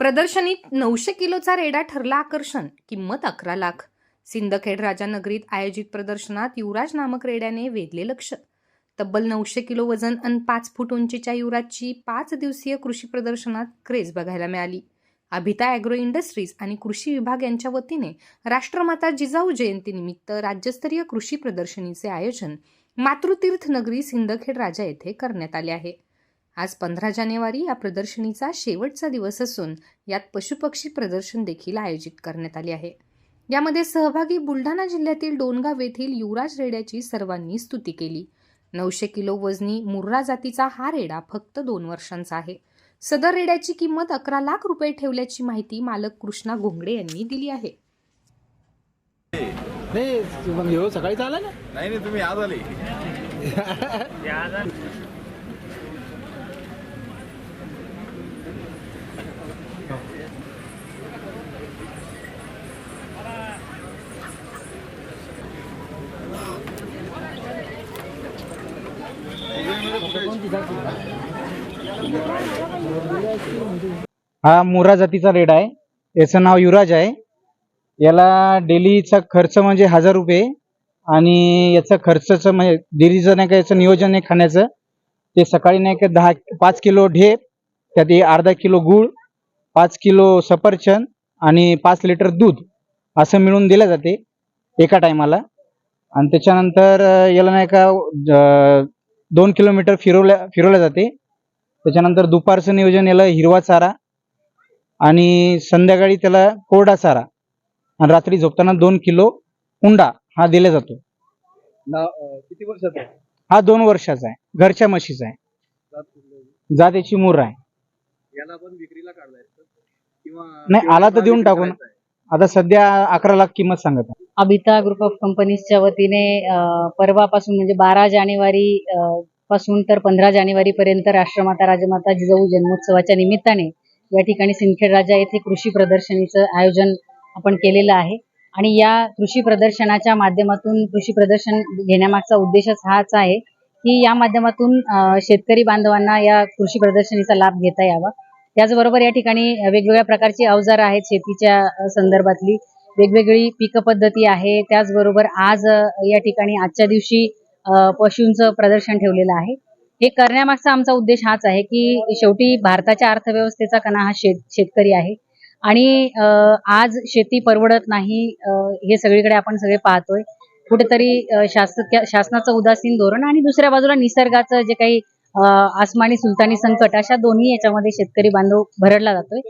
प्रदर्शनीत नऊशे किलोचा रेडा ठरला आकर्षण. किंमत अकरा लाख. सिंदखेड राजानगरीत आयोजित प्रदर्शनात युवराज नामक रेड्याने वेधले लक्ष. तब्बल नऊशे किलो वजन आणि पाच फूट उंचीच्या युवराजची पाच दिवसीय कृषी प्रदर्शनात क्रेज बघायला मिळाली. अभिता ॲग्रो इंडस्ट्रीज आणि कृषी विभाग यांच्या वतीने राष्ट्रमाता जिजाऊ जयंतीनिमित्त राज्यस्तरीय कृषी प्रदर्शनीचे आयोजन मातृतीर्थ नगरी सिंदखेड राजा येथे करण्यात आले आहे. आज पंधरा जानेवारी या प्रदर्शनीचा शेवटचा दिवस असून यात पशुपक्षी प्रदर्शन देखील आयोजित करण्यात आले आहे. यामध्ये सहभागी बुलढाणा जिल्ह्यातील डोनगाव येथील युवराज रेड्याची सर्वांनी स्तुती केली. नऊशे किलो वजनी मुर्रा जातीचा हा रेडा फक्त दोन वर्षांचा आहे. सदर रेड्याची किंमत अकरा लाख रुपये ठेवल्याची माहिती मालक कृष्णा घोंगडे यांनी दिली आहे. नाही मग ह्यो सकाळी चाला ना? नाही नाही तुम्ही आज आले. हा मोरा जातीचा रेड आहे. याचं नाव युवराज आहे. याला डेलीचा खर्च म्हणजे हजार रुपये आणि याचं खर्चचं म्हणजे डेलीचं नाही का याचं नियोजन आहे खाण्याचं. ते सकाळी नाही का दहा पाच किलो ढेप त्यात हे अर्धा किलो गूळ पाच किलो सफरचंद आणि पाच लिटर दूध असं मिळून दिलं जाते एका टायमाला. आणि त्याच्यानंतर याला नाही का दोन किलोमीटर फिरवल्या फिरवल्या जाते. त्याच्यानंतर दुपारचं नियोजन याला हिरवा चारा आणि संध्याकाळी त्याला कोरडा चारा. आणि रात्री झोपताना दोन किलो उंडा हा दिला जातो. किती वर्षाचा हा दोन वर्षाचा आहे. घरच्या म्हशीचा आहे. जातीची मूर आहे. याला पण विक्रीला काढलाय किंवा नाही, आला तर देऊन टाकू ना. आता सध्या अकरा लाख किंमत सांगत आहे. अबिता ग्रुप ऑफ कंपनीजच्या वतीने अ, परवापासून म्हणजे बारा जानेवारी अ, पासून तर पंधरा जानेवारी पर्यंत राष्ट्रमाता राजमाता जिजाऊ जन्मोत्सवाच्या निमित्ताने या ठिकाणी सिंदखेड राजा येथे कृषी प्रदर्शनीचं आयोजन आपण केलेलं आहे. आणि या कृषी प्रदर्शनाच्या माध्यमातून कृषी प्रदर्शन घेण्यामागचा उद्देशच हाच आहे की या माध्यमातून शेतकरी बांधवांना या कृषी प्रदर्शनीचा लाभ घेता यावा. त्याचबरोबर या ठिकाणी वेगवेगळ्या प्रकारची अवजारं आहेत शेतीच्या संदर्भातली. वेगवेगळी पीक पद्धती आहे. त्याचबरोबर आज या ठिकाणी आजच्या दिवशी पशूंचं प्रदर्शन ठेवलेलं आहे. हे करण्यामागचा आमचा उद्देश हाच आहे की शेवटी भारताच्या अर्थव्यवस्थेचा कणा हा शेत शेतकरी आहे. आणि आज शेती परवडत नाही हे सगळीकडे आपण सगळे पाहतोय. कुठेतरी शासक शासनाचं उदासीन धोरण आणि दुसऱ्या बाजूला निसर्गाचं जे काही अ, आसमानी सुलतानी संकट अशा दोन्ही याच्यामध्ये शेतकरी बांधव भरडला जातोय.